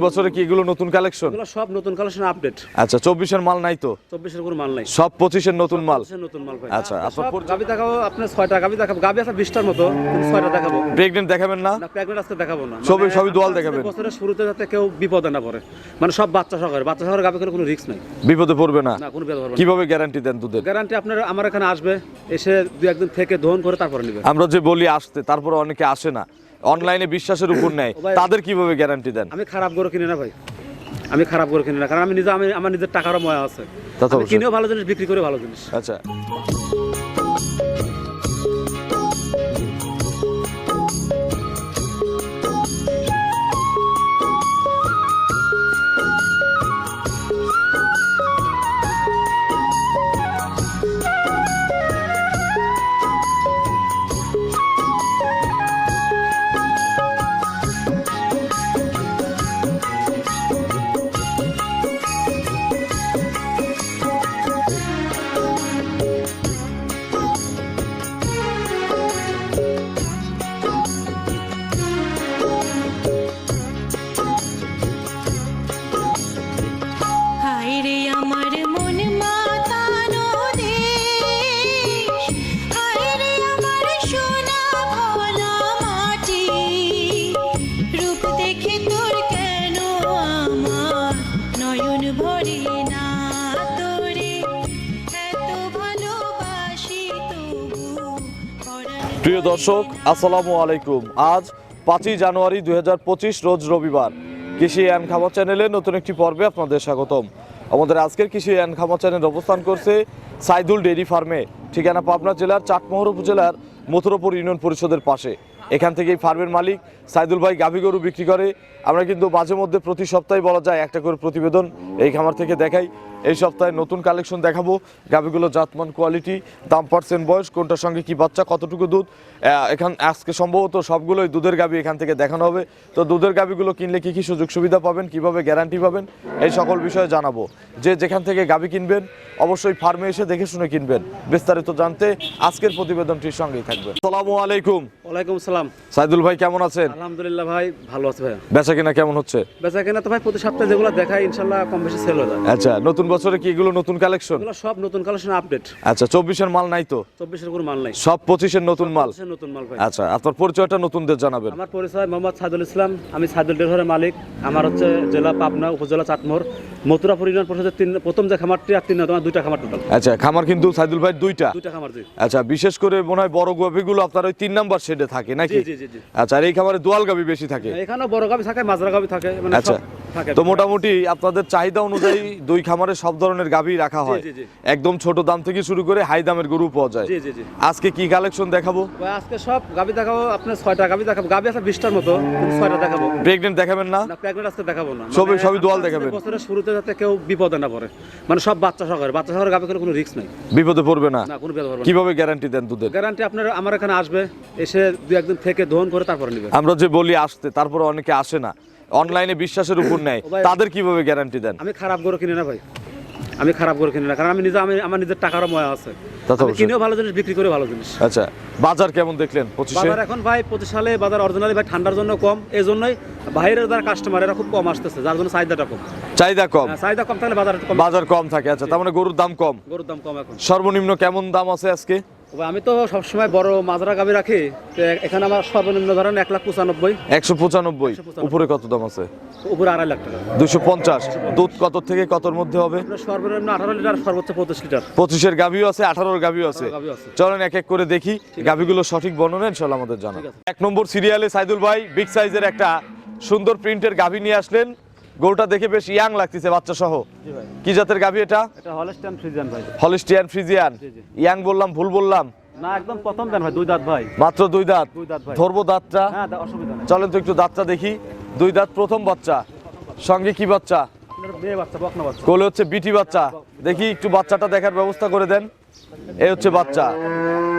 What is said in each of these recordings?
বছরে কি এগুলো নতুন কালেকশন এগুলো সব নতুন কালেকশন আপডেট আচ্ছা চব্বিশের মাল নাই তো? চব্বিশের কোনো মাল নাই। সব পঁচিশের নতুন মাল? নতুন মাল ভাই। আচ্ছা, আপনার গাবি দেখাবো আপনার গাবি দেখাবো। গাবি আছে বিশটার মতো কিন্তু ছয়টা দেখাবো। প্রেগনেন্ট দেখাবেন না? না প্রেগনেন্ট আজকে দেখাবো না। সবই- মানে সবই দোয়াল দেখাবেন। বছরের শুরুতে যাতে কেউ বিপদে না পড়ে। মানে সব বাচ্চা সহকারে। বাচ্চা সহকারে গাবি করে কোনো রিস্ক নাই। বিপদে পড়বে না? না কোনো বিপদ পড়বে না। কীভাবে গ্যারান্টি দেন দুধের? গ্যারান্টি আপনার আমার এখানে আসবে এসে দু একদিন থেকে দহন করে তারপরে নেবে। আমরা যে বলি আসতে তারপরে অনেকে আসে না। অনলাইনে বিশ্বাসের উপর নেয়। তাদের কীভাবে গ্যারান্টি দেন? আমি খারাপ গরু কিনি না ভাই। আমি খারাপ গরু কিনি না কারণ আমি নিজে আমি আমার নিজের টাকারও ময়া আছে। কিনেও ভালো জিনিস বিক্রি করে ভালো জিনিস। আচ্ছা। প্রিয় দর্শক, আসসালামু আলাইকুম। আজ পাঁচই জানুয়ারি দুই হাজার পঁচিশ, রোজ রবিবার। কৃষি অ্যান্ড খামার চ্যানেলে নতুন একটি পর্বে আপনাদের স্বাগতম। আমাদের আজকের কৃষি অ্যান্ড খামার চ্যানেল অবস্থান করছে সাইদুল ডেইরি ফার্মে, ঠিকানা পাবনা জেলার চাটমোহর উপজেলার মথুরাপুর ইউনিয়ন পরিষদের পাশে। এখান থেকেই ফার্মের মালিক সাইদুল ভাই গাভী গরু বিক্রি করে। আমরা কিন্তু মাঝে মধ্যে প্রতি সপ্তাহে বলা যায় একটা করে প্রতিবেদন এই খামার থেকে দেখাই। এই সপ্তাহে নতুন কালেকশন দেখাবো গাভীগুলো জাতমান, কোয়ালিটি, দাম, পার্সেন্ট, বয়স, কোনটার সঙ্গে কি বাচ্চা, কতটুকু দুধ। এখান আজকে সম্ভবত সবগুলোই দুধের গাভী এখান থেকে দেখানো হবে। তো দুধের গাভীগুলো কিনলে কি কি সুযোগ সুবিধা পাবেন, কীভাবে গ্যারান্টি পাবেন, এই সকল বিষয়ে জানাব। যে যেখান থেকে গাভী কিনবেন, অবশ্যই ফার্মে এসে দেখে শুনে কিনবেন। বিস্তারিত জানতে আজকের প্রতিবেদনটির সঙ্গেই থাকবেন। আসসালামু আলাইকুম। ওয়ালাইকুম সাইদুল ভাই কেমন আছেন? আলহামদুলিল্লাহ ভাই ভালো আছে ভাই বেচা কিনা কেমন হচ্ছে? বেচা কেনা তো ভাই প্রতি সপ্তাহে যেগুলো ইনশাল্লাহ কম বেশি সেল হয়ে যায়। আচ্ছা নতুন বছরে কি এগুলো নতুন কালেকশন এগুলো সব নতুন কালেকশন আপডেট আচ্ছা মাল নাই তো? কোনো মাল নাই। সব নতুন মাল? নতুন মাল ভাই। আচ্ছা আপনার পরিচয়টা নতুনদের জানাবেন। আমার পরিচয় মোহাম্মদ সাইদুল ইসলাম আমি সাইদুল ডেভরের মালিক। আমার হচ্ছে জেলা পাবনা উপজেলা চাটমোহর। মথুরাপুর ইউনিয়ন পরিষদের তিন প্রথম যে খামারটি আর তিন তোমার দুইটা খামার টোটাল আচ্ছা খামার কিন্তু সাইদুল ভাই দুইটা? দুইটা খামার আচ্ছা বিশেষ করে মনে হয় বড় গাভিগুলো আপনার ওই তিন নাম্বার শেডে থাকে নাকি? জি, জি, জি, জি। আচ্ছা আর এই খাবারে দোয়াল গাবি বেশি থাকে? এখানে বড় গাবি থাকে মাজরা গাবি থাকে মানে আচ্ছা। তো মোটামুটি আপনাদের চাহিদা অনুযায়ী দুই খামারে সব ধরনের গাভি রাখা হয়। একদম ছোট দাম থেকে শুরু করে হাই দামের গরু পাওয়া যায়। আজকে কি কালেকশন দেখাবো? আজকে সব গাবি দেখাবো আপনার ছয়টা গাবি দেখাবো। গাবি আছে বিশটার মতো ছয়টা দেখাবো। প্রেগনেন্ট দেখাবেন না? প্রেগনেন্ট আজকে দেখাবো না। সবই- মানে সবই দোয়াল দেখাবেন। বছরের শুরুতে যাতে কেউ বিপদে না পড়ে। মানে সব বাচ্চা সহকারে। বাচ্চা সহকারে করে কোনো রিস্ক নাই। বিপদে পড়বে না? না কোনো বিপদ পড়বে কীভাবে গ্যারান্টি দেন দুধের? গ্যারান্টি আপনার আমার এখানে আসবে এসে দু একদিন থেকে দহন করে তারপরে নেবে। আমরা যে বলি আসতে তারপরে অনেকে আসে না। অনলাইনে বিশ্বাসের উপর নেয়। তাদের কীভাবে গ্যারান্টি দেন? আমি খারাপ গরু কিনি না ভাই। আমি খারাপ গরু কিনি না কারণ আমি নিজে আমি আমার নিজের টাকারও ময়া আছে। কিনেও ভালো জিনিস বিক্রি করে ভালো জিনিস। আচ্ছা বাজার কেমন দেখলেন পঁচিশে? বাজার এখন ভাই প্রতি সালে বাজার অরিজিনালি ভাই ঠান্ডার জন্য কম এই জন্যই বাইরের যারা কাস্টমার এরা খুব কম আসতেছে যার জন্য চাহিদাটা কম। চাহিদা কম? হ্যাঁ, চাহিদা কম থাকলে বাজার বাজার কম থাকে আচ্ছা তার মানে গরুর দাম কম। গরুর দাম কম এখন। সর্বনিম্ন কেমন দাম আছে আজকে? আমি তো সবসময় বড় মাজরা গাবি রাখি। এখানে আমার সর্বনিম্ন ধরেন এক লাখ পঁচানব্বই। একশো পঁচানব্বই। উপরে কত দাম আছে উপরে আড়াই লাখ টাকা। দুশো পঞ্চাশ। দুধ কত থেকে কতর মধ্যে হবে? সর্বনিম্ন আঠারো লিটার সর্বোচ্চ পঁচিশ লিটার। পঁচিশের গাভিও আছে আঠারোর গাভিও আছে। চলেন এক এক করে দেখি গাভিগুলো সঠিক বর্ণনা ইনশাল্লাহ আমাদের জানা। এক নম্বর সিরিয়ালে সাইদুল ভাই বিগ সাইজের একটা সুন্দর প্রিন্টের গাভি নিয়ে আসলেন। গরুটা দেখে বেশ ইয়াং লাগতেছে বাচ্চা সহ কি জাতের গাভি এটা? এটা ফ্রিজিয়ান ভাই। Holstein Friesian. ইয়াং বললাম ভুল বললাম? না একদম প্রথম ভাই দুই দাঁত ভাই। মাত্র দুই দাঁত? দুই দাঁত ভাই। ধরবো দাঁতটা। হ্যাঁ অসুবিধা নেই। চলেন তো একটু দাঁতটা দেখি। দুই দাঁত প্রথম বাচ্চা। সঙ্গে কি বাচ্চা। কোলে হচ্ছে বিটি বাচ্চা। দেখি একটু বাচ্চাটা দেখার ব্যবস্থা করে দেন। এই হচ্ছে বাচ্চা।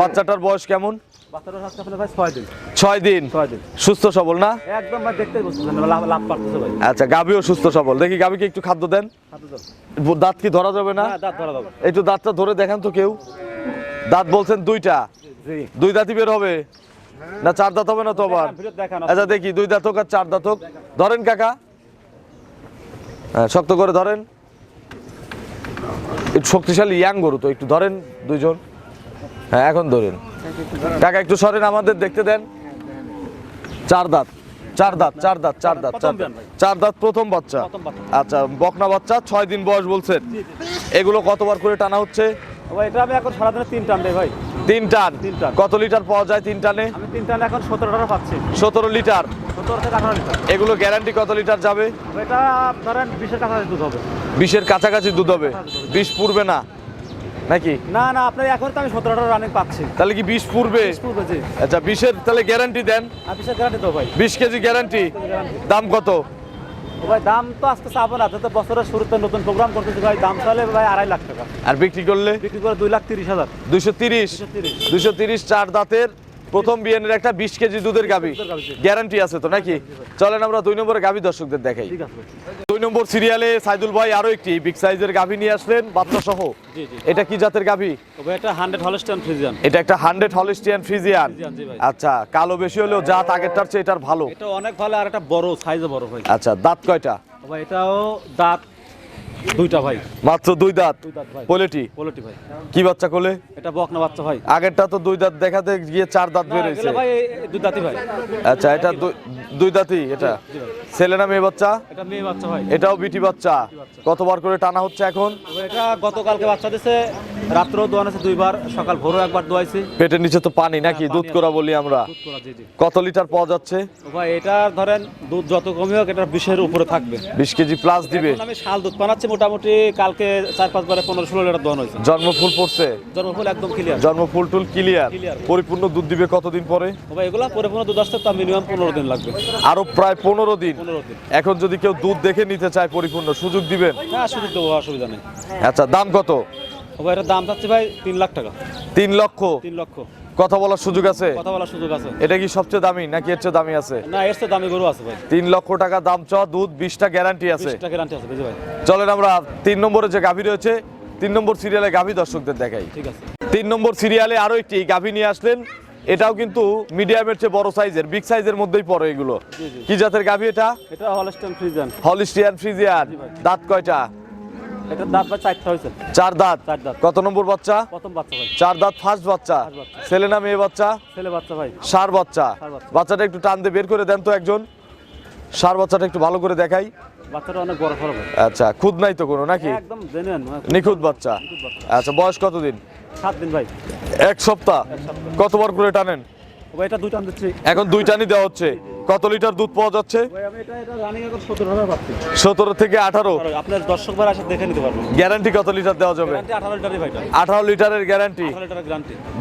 বাচ্চাটার বয়স কেমন? ছয় দিন। সুস্থ সবল না? একদম লাভ পারতেছে ভাই। আচ্ছা গাভিও সুস্থ সবল। দেখি গাভিকে একটু খাদ্য দেন। দাঁত কি ধরা যাবে না? হ্যাঁ দাঁত ধরা যাবে। একটু দাঁতটা ধরে দেখান তো কেউ। দাঁত বলছেন দুইটা। জি। দুই দাঁতই বের হবে? না চার দাঁত হবে না তো আবার? আচ্ছা দেখি দুই দাঁত হোক আর চার দাঁত হোক। ধরেন কাকা। হ্যাঁ শক্ত করে ধরেন। একটু শক্তিশালী ইয়াং গরু তো একটু ধরেন দুইজন। হ্যাঁ এখন ধরেন। কাকা একটু সরেন আমাদের দেখতে দেন। চার দাঁত চার দাঁত চার দাঁত চার দাঁত চার দাঁত। চার দাঁত প্রথম বাচ্চা। আচ্ছা বকনা বাচ্চা ছয় দিন বয়স বলছেন। এগুলো কতবার করে টানা হচ্ছে? এটা আমি এখন সারাদিনে তিন টান দেই ভাই। তিন টান। কত লিটার পাওয়া যায় তিন টানে? আমি তিন টান এখন সতেরো টাকা পাচ্ছি। সতেরো লিটার। এগুলো গ্যারান্টি কত লিটার যাবে? এটা ধরেন বিশের কাছাকাছি দুধ হবে। বিশের কাছাকাছি দুধ হবে। বিষ পূর্বে না। নাকি? না না আপনার এখন তো আমি সতেরো টাকা রানিং পাচ্ছি। তাহলে কি বিষ পূর্বে বিশ পূর্বে আচ্ছা বিশের তাহলে গ্যারান্টি দেন। বিশের গ্যারান্টি তো ভাই। বিশ কেজি গ্যারান্টি দাম কত? ভাই দাম তো আজকে চাবো না তো বছরের শুরুতে নতুন প্রোগ্রাম করতেছি ভাই দাম চলে ভাই আড়াই লাখ টাকা। আর বিক্রি করলে? বিক্রি করে দুই লাখ তিরিশ হাজার। তিরিশ। দুশো তিরিশ। দুইশো তিরিশ চার দাঁতের। প্রথম বিয়ানের একটা বিশ কেজি দুধের গাবি। গ্যারান্টি আছে তো নাকি? চলেন আমরা দুই নম্বরে গাভি দর্শকদের দেখাই। দুই নম্বর সিরিয়ালে সাইদুল ভাই আরও একটি বিগ সাইজের গাভি নিয়ে আসলেন বাচ্চা সহ। এটা কি জাতের গাভি? এটা হান্ড্রেড ফ্রিজিয়ান এটা একটা হান্ড্রেড হলিস্টিয়ান ফ্রিজিয়ান। আচ্ছা কালো বেশি হলেও জাত আগেরটার চেয়ে এটার ভালো। এটা অনেক ভালো আর এটা বড় সাইজে বড় ভাই আচ্ছা দাঁত কয়টা? এটাও দাঁত দুইটা ভাই। মাত্র দুই দাঁত? ভাই। পোলেটি? ভাই। কি বাচ্চা কোলে? এটা বকনা বাচ্চা ভাই। আগেরটা তো দুই দাঁত দেখাতে গিয়ে চার দাঁত বেরোয়েছে ভাই দুই দাঁতই ভাই। আচ্ছা এটা দুই- দাঁতই এটা? ছেলে না মেয়ে বাচ্চা? এটা মেয়ে বাচ্চা ভাই। এটাও বিটি বাচ্চা? কতবার করে টানা হচ্ছে এখন? এটা গতকালকে বাচ্চা দিছে রাত্রেও দোয়ান আছে দুইবার সকাল ভোরও একবার দোয়াইছি। পেটের নিচে তো পানি নাকি? হ্যাঁ, দুধ করা বলি আমরা। কত লিটার পাওয়া যাচ্ছে? ভাই এটা ধরেন দুধ যত কমই হোক এটা বিশের উপরে থাকবে। বিশ কেজি প্লাস দিবে। আমি শাল দুধ বানাচ্ছি মোটামুটি কালকে চার পাঁচ বারে পনেরো ষোলো লিটার দোয়ান হয়েছে। জন্মফুল পড়ছে? জন্মফুল একদম ক্লিয়ার জন্মফুল টুল ক্লিয়ার পরিপূর্ণ দুধ দিবে কতদিন পরে? ভাই এগুলা পরিপূর্ণ দুধ আসতে তা মিনিমাম পনেরো দিন লাগবে। আরও প্রায় পনেরো দিন? এখন যদি কেউ দুধ দেখে নিতে চায় পরিপূর্ণ সুযোগ দিবেন? হ্যাঁ সুযোগ দেবো অসুবিধা নেই। আচ্ছা দাম কত? ভাই এটার দাম চাচ্ছি ভাই তিন লাখ টাকা। তিন লক্ষ? তিন লক্ষ। কথা বলার সুযোগ আছে? কথা বলার সুযোগ আছে। এটা কি সবচেয়ে দামি নাকি এর চেয়ে দামি আছে? না এর চেয়ে দামি গরু আছে ভাই। তিন লক্ষ টাকা দাম চ দুধ বিশটা গ্যারান্টি আছে। বিশটা গ্যারান্টি আছে বুঝি ভাই। চলেন আমরা তিন নম্বরে যে গাভী রয়েছে তিন নম্বর সিরিয়ালে গাভী দর্শকদের দেখাই। ঠিক আছে। তিন নম্বর সিরিয়ালে আরও একটি গাভী নিয়ে আসলেন। এটাও কিন্তু মিডিয়ামের চেয়ে বড় সাইজের বিগ সাইজের মধ্যেই পড়ে এগুলো। কি জাতের গাভী এটা? এটা হলস্টেন ফ্রিজান হলিস্টিয়ান ফ্রিজিয়ান দাঁত কয়টা? এটার দাঁত ভাই চারটা হয়েছে। চার দাঁত? চার দাঁত। কত নম্বর বাচ্চা? প্রথম বাচ্চা ভাই। চার দাঁত ফার্স্ট বাচ্চা। ছেলে না মেয়ে বাচ্চা? ছেলে বাচ্চা ভাই। সার বাচ্চা। বাচ্চাটা একটু টান দিয়ে বের করে দেন তো একজন। সার বাচ্চাটা একটু ভালো করে দেখাই। বাচ্চাটা অনেক বড় সড়ো আচ্ছা খুদ নাই তো কোনো নাকি? একদম জেনুইন নিখুঁত বাচ্চা। আচ্ছা বয়স কতদিন? সাত দিন ভাই। এক সপ্তাহ। কতবার করে টানেন? এটা দিচ্ছি। এখন দুই টানি দেওয়া হচ্ছে। কত লিটার দুধ পাওয়া যাচ্ছে? সতেরো থেকে আঠারো। আপনার দর্শক আসে দেখে নিতে পারবেন। গ্যারান্টি কত লিটার দেওয়া যাবে? আঠারো লিটারের গ্যারান্টি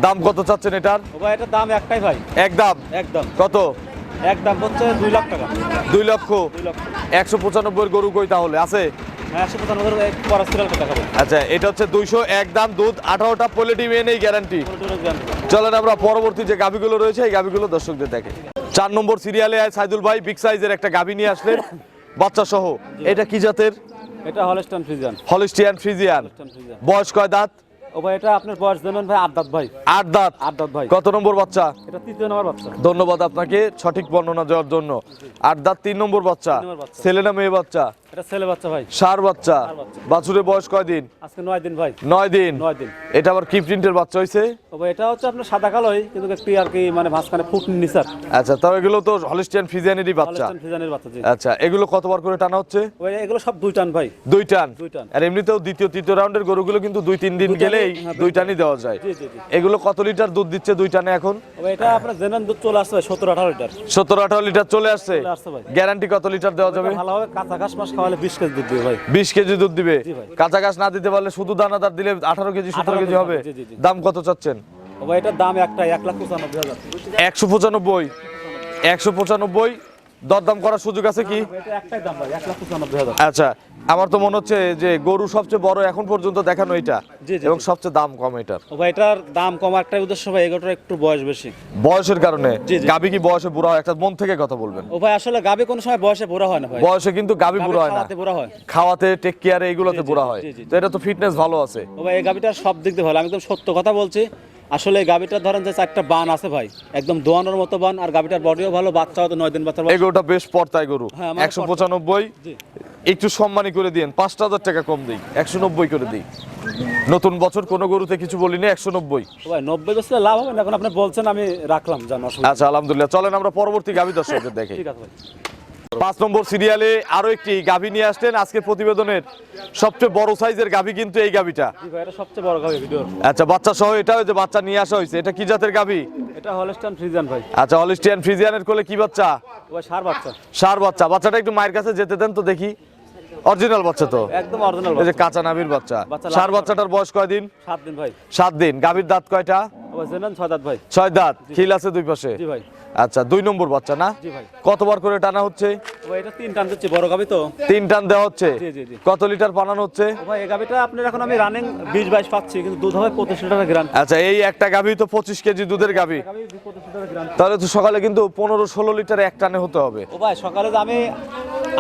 দাম কত চাচ্ছেন এটার? এটার দাম একটাই ভাই। এক দাম? একদম। কত? একদম হচ্ছে দুই লাখ টাকা। দুই লক্ষ। একশো পঁচানব্বই গরু কই তাহলে? আছে? হ্যাঁ আচ্ছা এটা হচ্ছে দুইশো এক দাম দুধ আঠারোটা পোলেটি মেয়ে নেই গ্যারান্টি গ্যারান্টি চলেন আমরা পরবর্তী যে গাভিগুলো রয়েছে এই গাভিগুলো দর্শকদের দেখে। চার নম্বর সিরিয়ালে আয় সাইদুল ভাই বিগ সাইজের একটা গাভি নিয়ে আসলেন। বাচ্চা সহ এটা কি জাতের? এটা হলস্টান ফ্রিজিয়ান হলিস্টিয়ান ফ্রিজিয়ান বয়স কয় দাঁত? ও ভাই এটা আপনার বয়স জানেন ভাই আট দাঁত ভাই। আট দাঁত? আট দাঁত ভাই। কত নম্বর বাচ্চা? এটা তৃতীয় নম্বর বাচ্চা। ধন্যবাদ আপনাকে সঠিক বর্ণনা দেওয়ার জন্য। আট দাঁত তিন নম্বর বাচ্চা। ছেলে না মেয়ে বাচ্চা? এটা ছেলে বাচ্চা ভাই। সার বাচ্চা। বাচ্চা। বাছুরের বয়স কয়দিন আজকে নয় দিন ভাই। নয় দিন? নয় দিন। এটা আবার কি প্রিন্টের বাচ্চা হয়েছে ভাই এটা হচ্ছে আপনার সাদা কালোই কিন্তু একটু আর কি মানে মাঝখানে ফুট নিচার আচ্ছা তাও এগুলো তো হলিস্টিয়ান ফিজিয়ানেরই বাচ্চা। হলস্টান ফ্রিজানের বাচ্চা জি। আচ্ছা এগুলো কতবার করে টানা হচ্ছে? ওই এগুলো সব দুই টান ভাই। দুই টান? দুই টান। আর এমনিতেও দ্বিতীয় তৃতীয় রাউন্ডের গরুগুলো কিন্তু দুই তিন দিন গেলেই হ্যাঁ, দুই টানই দেওয়া যায়। জি জি জি। এগুলো কত লিটার দুধ দিচ্ছে দুই টানে এখন? ভাই এটা আপনার দুধ চলে আসছে সতেরো আঠারো লিটার। সতেরো আঠারো লিটার চলে আসছে। গ্যারান্টি কত লিটার দেওয়া যাবে? ভালোভাবে কাঁচা ঘাস মাস খাওয়ালে বিশ কেজি দুধ দিবে ভাই। বিশ কেজি দুধ দিবে? কাঁচা ঘাস না দিতে পারলে শুধু দানাদার দিলে আঠারো কেজি সতেরো কেজি কেজি হবে। দাম কত চাচ্ছেন? ভাই এটার দাম একটাই এক লাখ পঁচানব্বই হাজার। একশো পঁচানব্বই। একশো পঁচানব্বই দরদাম করার সুযোগ আছে কি? আচ্ছা আমার তো মনে হচ্ছে যে গরু সবচেয়ে বড় এখন পর্যন্ত দেখানো এটা এবং সবচেয়ে দাম কম এটার। ভাই এটার দাম কম একটাই উদ্দেশ্য ভাই এগুলোটার একটু বয়স বেশি। বয়সের কারণে। গাবি কি বয়সে বুড়া হয়? একটা মন থেকে কথা বলবেন। ও ভাই আসলে গাবি কোনো সময় বয়সে বুড়া হয় না ভাই। বয়সে কিন্তু গাবি গাভী বুড়া হয় না। বুড়া হয়। খাওয়াতে টেক কেয়ারে জি, বুড়া হয়। তো এটা তো ফিটনেস ভালো আছে। ও ভাই এই গাবিটার সব দিক দিয়ে ভালো। আমি একদম সত্য কথা বলছি। আসলে এই গাবিটার ধরেন যে চারটা বান আছে ভাই একদম দোয়ানোর মতো বান আর গাবিটার বডিও ভালো বাচ্চাও তো নয় দিন বয়স। এগুলোটা বেশ পর্তায় গরু হ্যাঁ, একশো পঁচানব্বই। একটু সম্মানী করে দিন পাঁচটা হাজার টাকা কম দিই একশো নব্বই করে দিই। নতুন বছর কোনো গরুতে কিছু বলিনি একশো নব্বই। ভাই নব্বই বেচলে লাভ হবে না এখন আপনি বলছেন আমি রাখলাম জান আচ্ছা আলহামদুলিল্লাহ চলেন আমরা পরবর্তী গাভী দর্শকদের দেখি। ঠিক আছে ভাই। পাঁচ নম্বর সিরিয়ালে আরও একটি গাভী নিয়ে আসলেন। আজকে প্রতিবেদনের সবচেয়ে বড় সাইজের গাভী কিন্তু এই গাভীটা। সবচেয়ে বড় ভিডিওর আচ্ছা বাচ্চা সহ এটা যে বাচ্চা নিয়ে আসা হয়েছে এটা কি জাতের গাভী? এটা হলস্টান ফ্রিজিয়ান ভাই। আচ্ছা হলিস্টিয়ান ফ্রিজিয়ানের কোলে কি বাচ্চা? সার বাচ্চা। সার বাচ্চা। বাচ্চাটা একটু মায়ের কাছে যেতে দেন তো দেখি। অরিজিনাল বাচ্চা তো। একদম অরিজিনাল এই যে কাঁচা বাচ্চা। সার বাচ্চাটার বয়স কয়দিন? দিন ভাই। সাত দিন। গাভীর দাঁত কয়টা? দাঁত ভাই। ছয় দাঁত। খিল আছে দুই পাশে। জি ভাই। আচ্ছা দুই নম্বর বাচ্চা না? কতবার করে টানা হচ্ছে? এটা তিন টান দিচ্ছি বড় গাবি তো। তিন টান দেওয়া হচ্ছে। কত লিটার পানানো হচ্ছে? ভাই এই গাবিটা আপনার এখন আমি রানিং বিশ বাইশ পাচ্ছি কিন্তু দুধ হবে পঁচিশ লিটার গ্রাম। আচ্ছা এই একটা গাভী তো পঁচিশ কেজি দুধের গাভী গাবি তাহলে তো সকালে কিন্তু পনেরো ষোলো লিটার এক টানে হতে হবে। ও ভাই সকালে আমি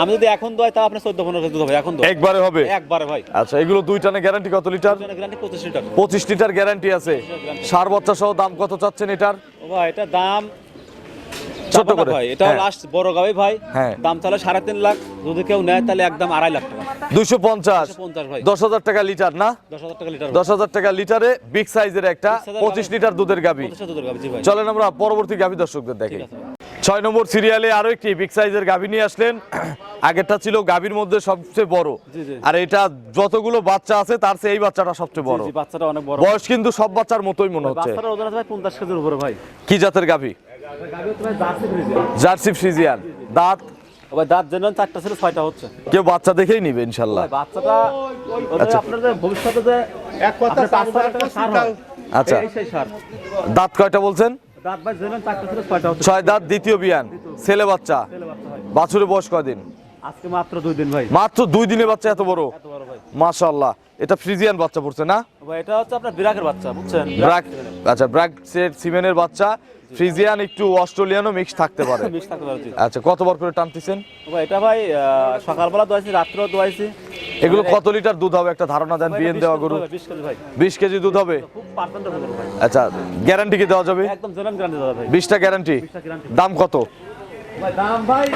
আমি যদি এখন দোয়াই তা আপনি চোদ্দ পনেরো দুধ হবে এখন দোয়াই। একবারে হবে? একবারে ভাই। আচ্ছা এগুলো দুই টানে গ্যারান্টি কত লিটার? পঁচিশ লিটার। গ্যারান্টি আছে। সার বাচ্চা সহ দাম কত চাচ্ছেন এটার? ও ভাই এটা দাম ছোট করে। ভাই এটা হ্যাঁ। লাস্ট বড় গাবি ভাই। হ্যাঁ। দাম তাহলে সাড়ে তিন লাখ যদি কেউ নেয় তাহলে একদম আড়াই লাখ টাকা। দুইশো পঞ্চাশ। দশ হাজার টাকা লিটার না? দশ হাজার টাকা লিটার দশ বিগ সাইজের একটা পঁচিশ লিটার দুধের গাবি। চলেন আমরা পরবর্তী গাভী দর্শকদের দেখি। ছয় নম্বর সিরিয়ালে আরও একটি বিগ সাইজের গাভী নিয়ে আসলেন। আগেরটা ছিল গাভীর মধ্যে সবচেয়ে বড়। আর এটা যতগুলো বাচ্চা আছে তার চেয়ে এই বাচ্চাটা সবচেয়ে বড়। বাচ্চাটা অনেক বড়। বয়স কিন্তু সব বাচ্চার মতোই মনে হচ্ছে। বাচ্চাটার ওজন আছে ভাই পঞ্চাশ কেজির উপরে ভাই। কি জাতের গাভী গাবি? Jersey Friesian. দাঁত? ভাই দাঁত জেনারেল চারটা ছিল ছয়টা হচ্ছে। কেউ বাচ্চা দেখেই নিবে ইনশাল্লাহ। বাচ্চাটা ওদের আচ্ছা। আপনার যে ভবিষ্যতে যে এক কথা পাঁচ হাজার টাকা সার আচ্ছা। দাঁত কয়টা বলছেন? ছয় দাঁত দ্বিতীয় বিয়ান। ছেলে বাচ্চা। বাছুরের বয়স কয়দিন? আজকে মাত্র দুই দিন ভাই। মাত্র দুই দিনের বাচ্চা এত বড়? এত মাশাল্লাহ এটা ফ্রিজিয়ান বাচ্চা পড়ছে না? ভাই এটা হচ্ছে আপনার বিরাকের বাচ্চা বুঝছেন? ব্র্যাক আচ্ছা ব্র্যাক সেট সিমেনের বাচ্চা। ফ্রিজিয়ান একটু অস্ট্রেলিয়ানও মিক্স থাকতে পারে। মিশ থাকতে পারে আচ্ছা কতবার করে টানতেছেন? ভাই এটা ভাই সকালবেলা দোয়াইছি রাত্রেও দোয়াইছি এগুলো কত লিটার দুধ হবে? একটা ধারণা দেন বিএন দেওয়া গরু। 20 কেজি ভাই। বিশ কেজি দুধ হবে? আচ্ছা গ্যারান্টি কি দেওয়া যাবে? বিশটা গ্যারান্টি। দাম কত? ভাই দাম ভাই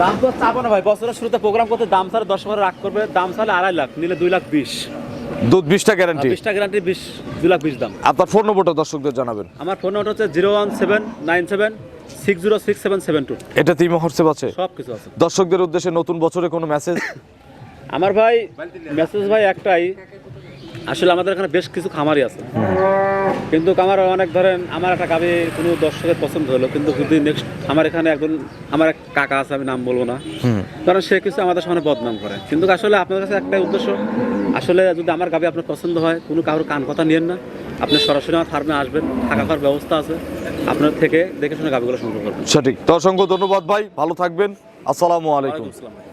দাম তো চাবো না ভাই। বছরের শুরুতে প্রোগ্রাম করতে দাম সালে দশ করে রাখ করবে দাম সালে আড়াই লাখ নিলে দুই লাখ বিশ। দুধ বিশটা গ্যারান্টি বিশটা গ্যারান্টি বিশ দু লাখ বিশ দাম। আপনার ফোন নম্বরটা দর্শকদের জানাবেন। আমার ফোন নম্বর হচ্ছে zero one seven nine seven six zero six seven seven two. এটা তিমো হোয়াটসঅ্যাপ আছে? সব কিছু আছে। দর্শকদের উদ্দেশ্যে নতুন বছরে কোনো মেসেজ আমার ভাই মেসেজ ভাই একটাই আসলে আমাদের এখানে বেশ কিছু খামারই আছে। কিন্তু আমার অনেক ধরেন আমার একটা গাবি কোনো দর্শকের পছন্দ হলো কিন্তু যদি নেক্সট আমার এখানে একজন আমার এক কাকা আছে আমি নাম বলব না। কারণ সে কিছু আমাদের সামনে বদনাম করে। কিন্তু আসলে আপনার কাছে একটা উদ্দেশ্য আসলে যদি আমার গাবি আপনার পছন্দ হয় কোনো কারোর কান কথা নিয়েন না। আপনি সরাসরি আমার ফার্মে আসবেন থাকা খাওয়ার ব্যবস্থা আছে আপনার থেকে দেখে শুনে গাবিগুলো সংগ্রহ করবেন। সঠিক। তো অসংখ্য ধন্যবাদ ভাই ভালো থাকবেন। আসসালামু আলাইকুম। আসসালাম